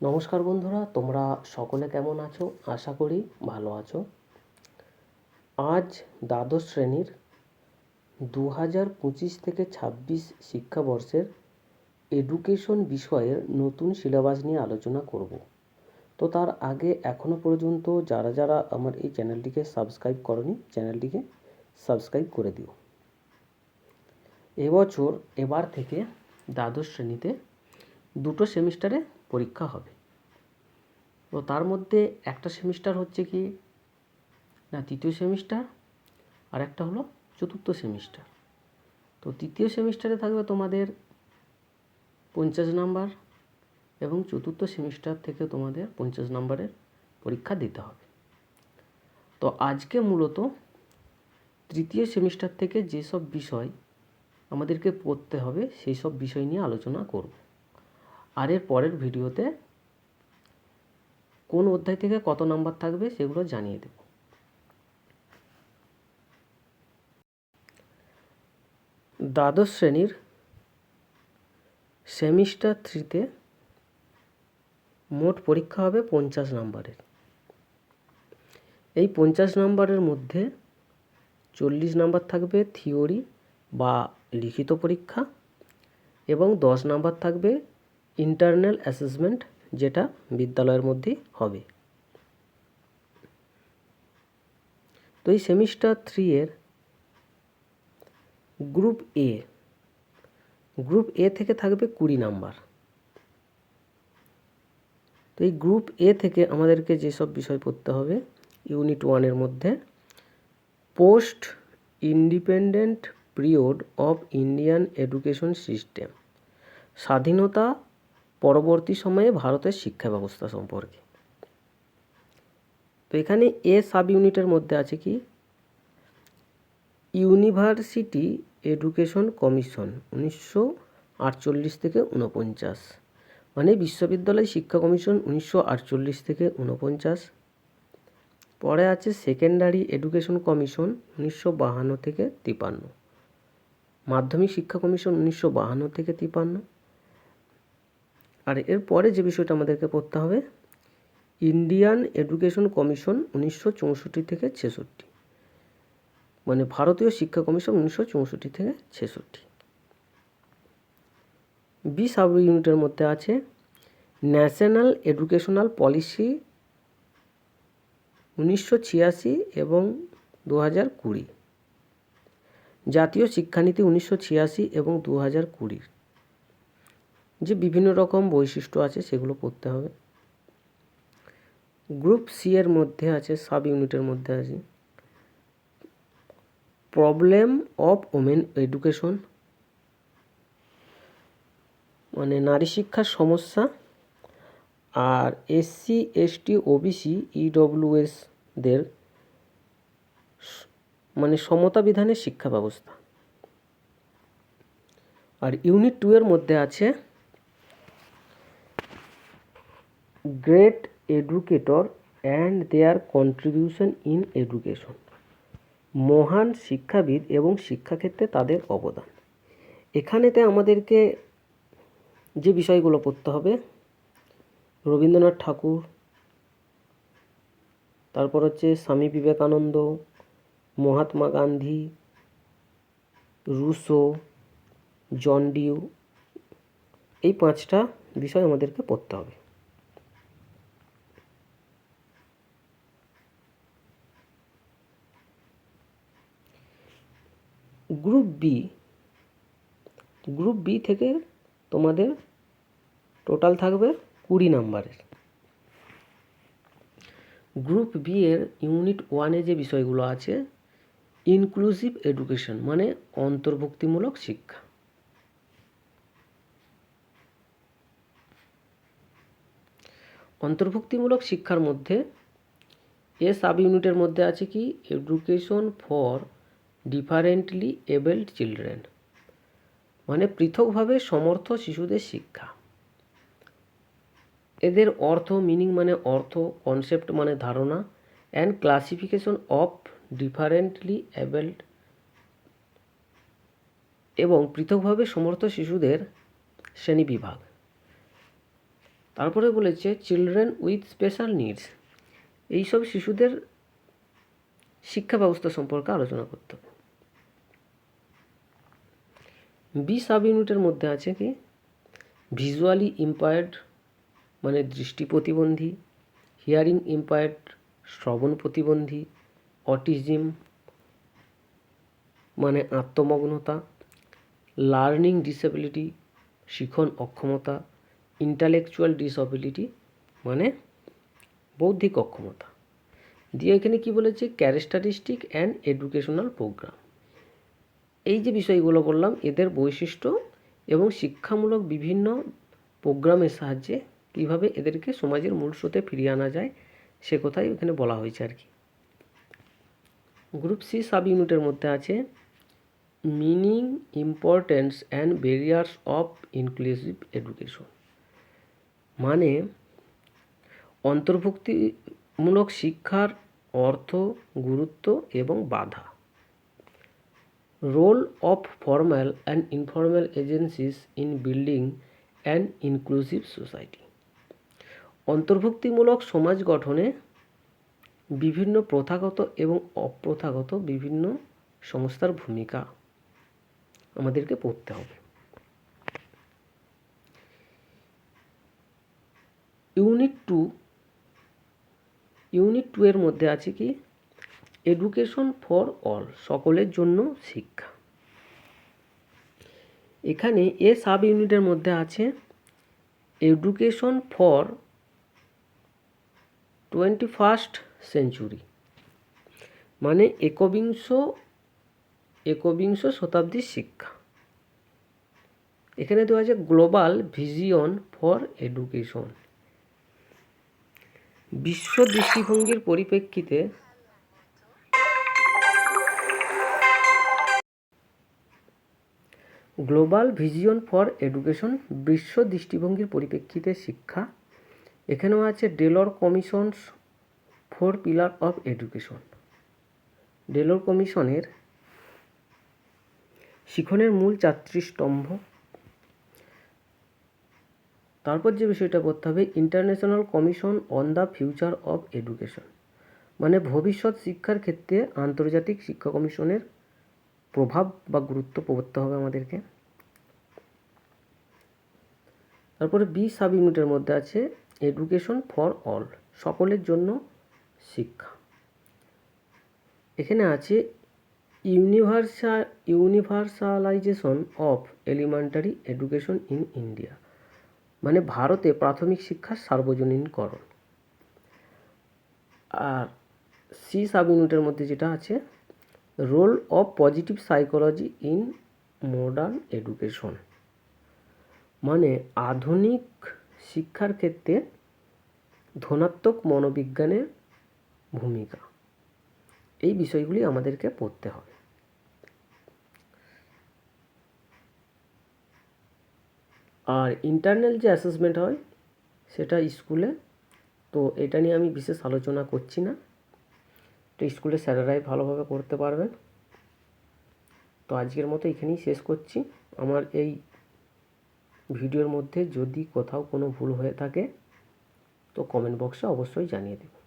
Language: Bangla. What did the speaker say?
নমস্কার বন্ধুরা, তোমরা সকলে কেমন আছো? আশা করি ভালো আছো। আজ দ্বাদশ শ্রেণির দু হাজার পঁচিশ থেকে ছাব্বিশ শিক্ষাবর্ষের এডুকেশন বিষয়ের নতুন সিলেবাস নিয়ে আলোচনা করব। তো তার আগে এখনও পর্যন্ত যারা যারা আমার এই চ্যানেলটিকে সাবস্ক্রাইব করনি, চ্যানেলটিকে সাবস্ক্রাইব করে দিও। এবছর এবার থেকে দ্বাদশ শ্রেণীতে দুটো সেমিস্টারে পরীক্ষা হবে। তো তার মধ্যে একটা সেমিস্টার হচ্ছে কি, না, তৃতীয় সেমিস্টার আর একটা হলো চতুর্থ সেমিস্টার। তো তৃতীয় সেমিস্টারে থাকবে তোমাদের পঞ্চাশ নাম্বার এবং চতুর্থ সেমিস্টার থেকে তোমাদের পঞ্চাশ নাম্বারের পরীক্ষা দিতে হবে। তো আজকে মূলত তৃতীয় সেমিস্টার থেকে যেসব বিষয় আমাদেরকে পড়তে হবে, সেই সব বিষয় নিয়ে আলোচনা করব। আর এর পরের ভিডিওতে কোন অধ্যায় থেকে কত নাম্বার থাকবে সেগুলো জানিয়ে দেব। দ্বাদশ শ্রেণির সেমিস্টার থ্রিতে মোট পরীক্ষা হবে পঞ্চাশ নাম্বারের। এই পঞ্চাশ নাম্বারের মধ্যে চল্লিশ নাম্বার থাকবে থিওরি বা লিখিত পরীক্ষা এবং দশ নাম্বার থাকবে ইন্টারনাল অ্যাসেসমেন্ট যেটা বিদ্যালয়ের মধ্যেই হবে। তো এই সেমিস্টার থ্রি এর গ্রুপ এ গ্রুপ এ থেকে থাকবে কুড়ি নাম্বার। তো এই গ্রুপ এ থেকে আমাদেরকে যেসব বিষয় পড়তে হবে ইউনিট ওয়ানের মধ্যে post independent period of Indian education system স্বাধীনতা পরবর্তী সময়ে ভারতের শিক্ষা ব্যবস্থা সম্পর্কে। তো এখানে এ সাব ইউনিটের মধ্যে আছে কি? ইউনিভার্সিটি এডুকেশন কমিশন উনিশশো আটচল্লিশ থেকে উনপঞ্চাশ মানে বিশ্ববিদ্যালয় শিক্ষা কমিশন উনিশশো আটচল্লিশ থেকে উনপঞ্চাশ পরে আছে সেকেন্ডারি এডুকেশন কমিশন উনিশশো বাহান্ন থেকে তিপান্ন। মাধ্যমিক শিক্ষা কমিশন উনিশশো বাহান্ন থেকে তিপান্ন। আর এর পরে যে বিষয়টা আমাদেরকে পড়তে হবে ইন্ডিয়ান এডুকেশন কমিশন উনিশশো চৌষট্টি থেকে ছেষট্টি। মানে ভারতীয় শিক্ষা কমিশন উনিশশো চৌষট্টি থেকে ছেষট্টি। বি সাব ইউনিটের মধ্যে আছে ন্যাশনাল এডুকেশনাল পলিসি উনিশশো ছিয়াশি এবং দু হাজার কুড়ি। জাতীয় শিক্ষানীতি উনিশশো ছিয়াশি এবং দু হাজার কুড়ির। যে বিভিন্ন রকম বৈশিষ্ট্য আছে সেগুলো পড়তে হবে। গ্রুপ সি এর মধ্যে আছে, সাব ইউনিটের মধ্যে আছে। Problem of women education. মানে নারী শিক্ষার সমস্যা। আর এসসি এসটি ওবিসি ইডব্লিউএসদের মানে সমতা বিধানের শিক্ষা ব্যবস্থা। আর ইউনিট টু এর মধ্যে আছে great educator and their contribution in education মহান শিক্ষাবিদ এবং শিক্ষাক্ষেত্রে তাদের অবদান। এখানেতে আমাদেরকে যে বিষয়গুলো পড়তে হবে, রবীন্দ্রনাথ ঠাকুর, তারপর হচ্ছে Swami Vivekananda, Mahatma Gandhi, Rousseau, John Dewey, এই পাঁচটা বিষয় আমাদেরকে পড়তে হবে। গ্রুপ বি গ্রুপ বি থেকে তোমাদের টোটাল থাকবে কুড়ি নাম্বারের। গ্রুপ বি এর ইউনিট ওয়ানে যে বিষয়গুলো আছে ইনক্লুসিভ এডুকেশন মানে অন্তর্ভুক্তিমূলক শিক্ষা। অন্তর্ভুক্তিমূলক শিক্ষার মধ্যে এ সাব ইউনিটের মধ্যে আছে কি? Education for differently abled children মানে পৃথকভাবে সমর্থ শিশুদের শিক্ষা। এদের অর্থ মিনিং মানে অর্থ কনসেপ্ট মানে ধারণা and classification of differently abled এবং পৃথকভাবে সমর্থ শিশুদের শ্রেণীবিভাগ। তারপরে বলেছে চিলড্রেন উইথ স্পেশাল নিডস এইসব শিশুদের শিক্ষা ব্যবস্থা সম্পর্কে আলোচনা করতে হবে। বি সাব ইউনিটের মধ্যে আছে কি? ভিজুয়ালি ইম্পায়ার্ড মানে দৃষ্টি প্রতিবন্ধী হিয়ারিং ইম্পায়ার্ড শ্রবণ প্রতিবন্ধী অটিজম মানে আত্মমগ্নতা লার্নিং ডিসেবিলিটি শিখন অক্ষমতা ইন্টালেকচুয়াল ডিসএবিলিটি মানে বৌদ্ধিক অক্ষমতা। দিয়ে এখানে কি বলেছে? ক্যারেক্টারিস্টিক অ্যান্ড এডুকেশনাল প্রোগ্রাম এই যে বিষয়গুলো বললাম এদের বৈশিষ্ট্য এবং শিক্ষামূলক বিভিন্ন প্রোগ্রামের সাহায্যে কীভাবে এদেরকে সমাজের মূল স্রোতে ফিরিয়ে আনা যায়, সে কথাই এখানে বলা হয়েছে আর কি। গ্রুপ সি সাব ইউনিটের মধ্যে আছে, meaning importance and barriers of inclusive education. মানে অন্তর্ভুক্তিমূলক শিক্ষার অর্থ, গুরুত্ব এবং বাধা। Role of formal and informal agencies in building an inclusive society অন্তর্ভুক্তিমূলক সমাজ গঠনে বিভিন্ন প্রথাগত এবং অপ্রথাগত বিভিন্ন সংস্থার ভূমিকা আমাদেরকে পড়তে হবে। ইউনিট টু ইউনিট টু এর মধ্যে আছে কি? এডুকেশন ফর অল সকলের জন্য শিক্ষা। এখানে এ সাব ইউনিটের মধ্যে আছে education for twenty first century মানে একবিংশ একবিংশ শতাব্দীর শিক্ষা। এখানে দেওয়া আছে গ্লোবাল ভিজিয়ন ফর এডুকেশন বিশ্ব দৃষ্টিভঙ্গির পরিপ্রেক্ষিতে গ্লোবাল ভিজিয়ন ফর এডুকেশন বিশ্ব দৃষ্টিভঙ্গির পরিপ্রেক্ষিতে শিক্ষা। এখানেও আছে Delors commission's four pillar of education. Delors কমিশনের শিখনের মূল চারটি স্তম্ভ। তারপর যে বিষয়টা করতে হবে, international commission on the future of education. মানে ভবিষ্যৎ শিক্ষার ক্ষেত্রে আন্তর্জাতিক শিক্ষা কমিশনের প্রভাব বা গুরুত্ব পড়তে হবে আমাদেরকে। তারপরে বি সাব ইউনিটের মধ্যে আছে এডুকেশন ফর অল সকলের জন্য শিক্ষা। এখানে আছে universal universalisation of elementary education in India মানে ভারতে প্রাথমিক শিক্ষার সার্বজনীনকরণ। আর সি সাব ইউনিটের মধ্যে যেটা আছে role of positive psychology in modern education মানে আধুনিক শিক্ষার ক্ষেত্রে ধনাত্মক মনোবিজ্ঞানের ভূমিকা। এই বিষয়গুলি আমাদেরকে পড়তে হবে। আর ইন্টারনাল যে অ্যাসেসমেন্ট হয়, সেটা স্কুলে তো এটা নিয়ে আমি বিশেষ আলোচনা করছি না। তো স্কুলের স্যারেরাই ভালোভাবে করতে পারবেন তো আজকের মতো এখানেই শেষ করছি। আমার এই ভিডিওর মধ্যে যদি কোথাও কোনো ভুল হয়ে থাকে, তো কমেন্ট বক্সে অবশ্যই জানিয়ে দেবেন